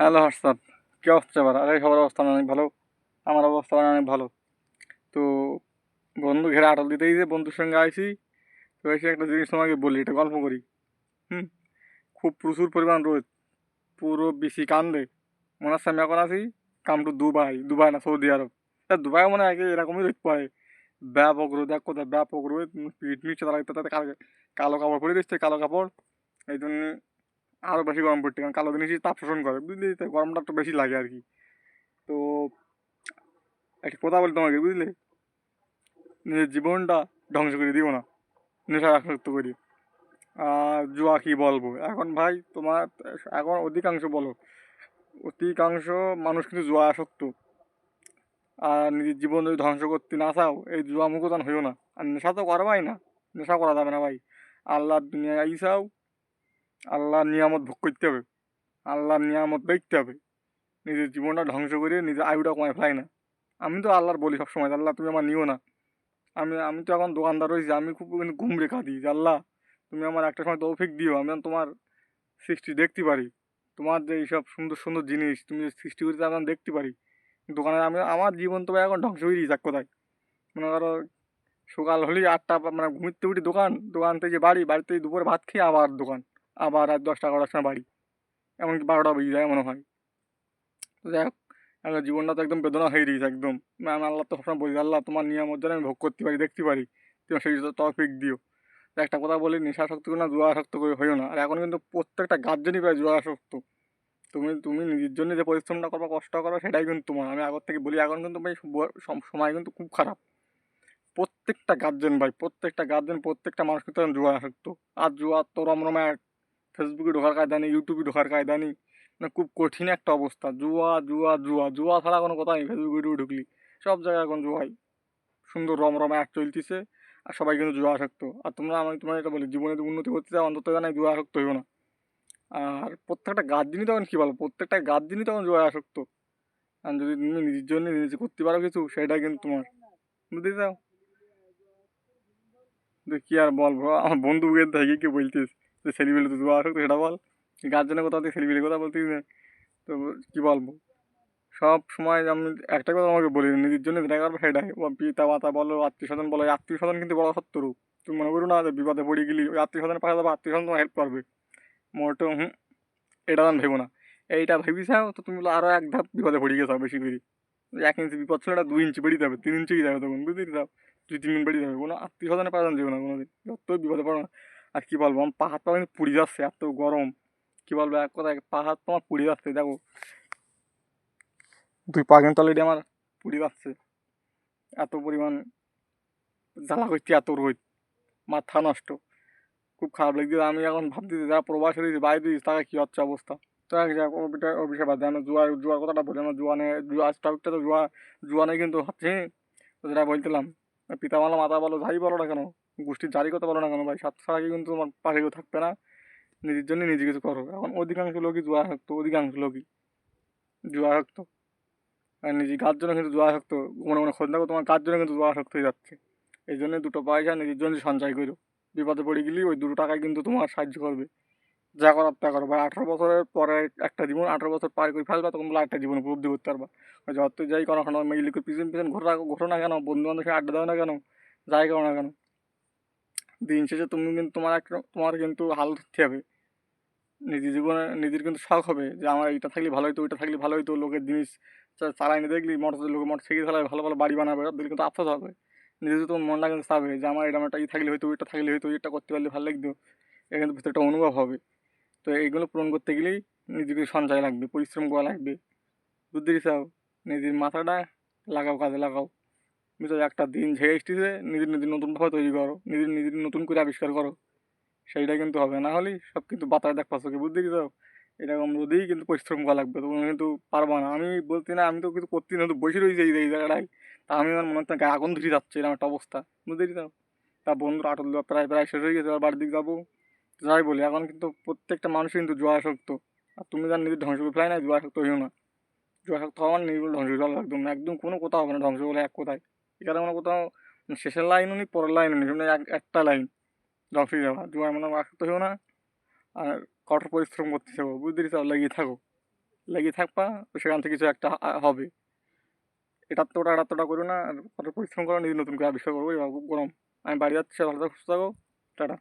Hello WhatsApp কী অবস্থা এবার? আরে সবার অবস্থা অনেক ভালো। আমার অবস্থা অনেক ভালো। তো বন্ধু ঘেরে আটল দিতেই যে বন্ধুর সঙ্গে আইছি। তো এসে একটা জিনিস তোমাকে বলি এটা গল্প করি। হুম? খুব প্রচুর পরিমাণ রোদ। পুরো বেশি কান্দে। মনে হচ্ছে আমি এখন কাম টু দুবাই। দুবাই না, সৌদি আরব। দুবাই মনে হয় এরকমই রোদ পড়ে। ব্যাপক রোদ, এক কোথায় ব্যাপক রোদ। পিঠ মিট লাগতে তাতে কালো কাপড় পরে দিচ্ছে, কালো কাপড়। এই জন্য আরও বেশি গরম পড়ছে, কারণ কালো জিনিসই তাপ শোষণ করে, বুঝলি? তো গরমটা একটু বেশি লাগে আর কি তো, একটা কথা বলি তোমাকে, বুঝলে? নিজের জীবনটা ধ্বংস করে দিও না, নেশা আসক্ত করি। আর জুয়া কি বলব? এখন ভাই, তোমার এখন অধিকাংশ বলো, অধিকাংশ মানুষ কিন্তু জুয়া আসক্ত। আর নিজের জীবন যদি ধ্বংস করতে না চাও, এই জুয়া মুখোদান হইও না। আর নেশা তো করবাই না, নেশা করা যাবে না ভাই। আল্লাহর দুনিয়ায় আইসাও আল্লাহর নিয়ামত ভোগ করতে হবে। আল্লাহর নিয়ামত দেখতে হবে। নিজের জীবনটা ধ্বংস করে নিজের আয়ুটা কমায় ফেলাই না। আমি তো আল্লাহর বলি সবসময়, আল্লাহ তুমি আমার নিও না। আমি আমি তো এখন দোকানদার রয়েছি আমি খুব ঘুম রেখা দিই যে, আল্লাহ তুমি আমার একটা সময় তৌফিক দিও, আমি তোমার সৃষ্টি দেখতে পারি। তোমার যে এইসব সুন্দর সুন্দর জিনিস তুমি যে সৃষ্টি করতে আমি দেখতে পারি। দোকানে আমি, আমার জীবন তো এখন ধ্বংস হয়ে যাক কোথায়। মনে করো, সকাল হলেই আটটা মানে ঘুমিতে উঠি দোকান দোকান থেকে বাড়ি বাড়ি থেকে দুপুরে ভাত খেয়ে আবার দোকান। আবার রাত দশটা এগারোটার সময় বাড়ি। এমনকি বারোটা বেজে যায় মনে হয়। তো যাই হোক আমার জীবনটা তো একদম বেদনা হয়ে গিয়েছে একদম। আমি আল্লাহ তো সবসময় বলি আল্লাহ তোমার নিয়ম যেন আমি ভোগ করতে পারি, দেখতে পারি। তুমি সেই তফিক দিও। একটা কথা বলি, নেশা শক্ত না, জুয়া আসক্ত করে হইও না। আর এখন কিন্তু প্রত্যেকটা গার্জেনই প্রায় জুয়া আসক্ত তুমি তুমি নিজের জন্য যে পরিশ্রমটা করবা, কষ্ট করো সেটাই কিন্তু তোমার। আমি আগর থেকে বলি, এখন কিন্তু ভাই সময় কিন্তু খুব খারাপ। প্রত্যেকটা গার্জেন ভাই, প্রত্যেকটা গার্জেন, প্রত্যেকটা মানুষ কিন্তু জুয়া আসক্ত আর জুয়া তো রমরমা ফেসবুকে ঢোকার কায়দা নেই, ইউটিউবে ঢোকার কায়দা নেই। মানে খুব কঠিন একটা অবস্থা। জুয়া জুয়া জুয়া জুয়া ছাড়া কোনো কথা নেই, ফেসবুক ইউটিউবে ঢুকলি। সব জায়গায় এখন জুয়াই। সুন্দর রমরমা এক চলতেছে, আর সবাই কিন্তু জুয়া আসক্ত। আর তোমরা আমি তোমার এটা বলি, জীবনে উন্নতি করতে চাও, অন্তত জানাই জুয়া আসক্ত হইও না। আর প্রত্যেকটা গার্জেনই তখন কী বলো প্রত্যেকটা গার্জেনই তখন জুয়া আসক্ত। আর যদি তুমি নিজের জন্য নিজে করতে পারো কিছু, সেটাই কিন্তু তোমার। বুঝতে চাও? কী আর বলব, আমার বন্ধুকে থেকে কি বলতিস? যে ছেলেবেলে তো জুয়া আসক্ত সেটা বল। গার্জেনের কথা তুই ছেলেবেলে কথা বলতিস না, তো কী বলব? সব সময় আমি একটা কথা আমাকে বলি নিজের জন্য যেটা করবে সেটাই। পিতা, মাতা বলো, আত্মীয় স্বজন বলো আত্মীয় স্বজন কিন্তু বড় শত্রু। তুমি মনে করো না যে বিপদে পড়ে গেলি, ওই আত্মীয় স্বজনের পাশে যাব আত্মীয় স্বজন তোমার হেল্প করবে। মোটো হুম, এটা আমি ভেবো না। এইটা ভেবি চাও, তো তুমি আরও এক ধাপ বিপদে পড়ে গেছো বেশি করে। এক ইঞ্চি বিপদ ছিল এটা দুই ইঞ্চি বেরিয়ে যাবে, তিন ইঞ্চি যাবে তখন বুঝতে যাও দুই, তিন দিন বেরিয়ে যাবে, কোনো আত্মীয় স্বজনের পাশে যাবে না কোনো দিন যতই বিপদে পড়ো না আর কী বলব, আমার পা হাত পা কিন্তু পুড়ে যাচ্ছে, এত গরম। কী বলব এক কথায় পা হাত তোমার পুড়ে যাচ্ছে, দেখো। দুই পা কিন্তু অলরেডি আমার পুড়ে যাচ্ছে। এত পরিমাণ জ্বালা করছে, এত রোদ। মাথা নষ্ট। খুব খারাপ লাগছে, আমি এখন ভাবতেছি যারা প্রবাস রয়েছে, বাইরে রয়েছে, তারা কী হচ্ছে অবস্থা? তো ও বিষয় বাদ আমরা জুয়ার জুয়ার কথাটা বলি আমার জুয়া নিয়ে জুয়া টপিকটা তো জুয়া নিয়ে কিন্তু হচ্ছে তো যেটা বলছিলাম পিতা বলো মাতা বলো, যাই বলো না কেন গোষ্ঠীর জারি কথা বলো না কেন ভাই? সাত কি কিন্তু তোমার পাশে কেউ থাকবে না। নিজের জন্য নিজে কিছু করো। এখন অধিকাংশ লোকই জুয়া থাকতো অধিকাংশ লোকই জুয়া থাকতো আর নিজে গাছ জন্য কিন্তু জুয়া থাকতো মনে মনে খোঁজ দেখো তোমার গাছ জন্য কিন্তু জুয়া হয়ে যাচ্ছে। এই জন্য দুটো পয়সা নিজের জন্য সঞ্চয় করো। বিপদে পড়ে গেলে ওই দুটো টাকায় কিন্তু তোমার সাহায্য করবে। যা করার তা করো ভাই। আঠারো বছরের পরে একটা জীবন, আঠারো বছর পার করে ফেলবা, তখন বলে একটা জীবন উপলব্ধি করতে পারবা। যত যাই কোনো কোনো মেয়েগুলিকে পিছন পিছন ঘোরা ঘোরো না কেন বন্ধু বান্ধবের আড্ডা দাও না কেন, যাই করো না কেন। দিন শেষে তুমি কিন্তু তোমার একটা তোমার কিন্তু হাল ধরতে হবে। নিজের জীবনে, নিজের কিন্তু শখ হবে যে আমার এটা থাকলে ভালো হতো ওইটা থাকলে ভালো হতো লোকের জিনিস চালাই নিয়ে দেখলি মোটর লোকের মোটর সাইকেল চালায়, ভালো ভালো বাড়ি বানাবে দিলে কিন্তু আফসোস হবে। নিজের তোমার মনটা কিন্তু চাবে যে আমার এটা একটা থাকলে হয়তো ওইটা থাকলে হয়তো এটা করতে পারলে ভালো লাগতো এটা কিন্তু একটা অনুভব হবে। তো এইগুলো পূরণ করতে গেলেই নিজেকে সঞ্চয় লাগবে, পরিশ্রম করা লাগবে। বুদ্ধি চাও নিজের মাথাটা লাগাও, কাজে লাগাও। বুঝছ একটা দিন ঝেড়ে এসেছে নিজের নিজের নতুনভাবে তৈরি করো, নিজের নিজের নতুন করে আবিষ্কার করো। সেইটা কিন্তু হবে, না হলেই সব কিন্তু বাতায় দেখ পাচ্ছ কি চাও এরকম রোদেই কিন্তু পরিশ্রম করা লাগবে, তুমি কিন্তু পারবা না। আমি বলছি না, আমি তো কিছু করছি না তো বসে রয়েছি এই জায়গাটায় তা আমি আমার মনে হচ্ছে গায়ে আগুন ধরে যাচ্ছে, এরকম একটা অবস্থা বুঝতে চাও তা বন্ধুরা, আটল দেওয়া প্রায় প্রায় শেষ হয়ে গেছে, এবার বাড়ির দিকে যাব। যাই বলি, এখন কিন্তু প্রত্যেকটা মানুষই কিন্তু জুয়া আসক্ত আর তুমি যার নিজের ধ্বংস করে ফেলাই না জুয়া আসক্ত হইও না। জুয়া আসক্ত হওয়া মানে নিজের ধ্বংস করে একদম একদম কোনো কোথাও হবে না ধ্বংস বলে এক কোথায়। এখানে মানে কোথাও শেষের লাইনও নেই পরের লাইনও নেই মানে এক, একটা লাইন জফি যাওয়া। জুয়া মানে আসক্ত হইও না, আর কঠোর পরিশ্রম করতে থাকো, বুঝতে চাও লেগেই থাকো। লেগে থাকবা তো সেখান থেকে কিছু একটা হবে। এটা তো ওটা এটা তো ওটা করো না, আর কঠোর পরিশ্রম করো, নিজে নতুন করে আবিষ্কার করব গরম। আমি বাড়ি যাচ্ছি ভালো থাকো সুস্থ থাকো, টাটা।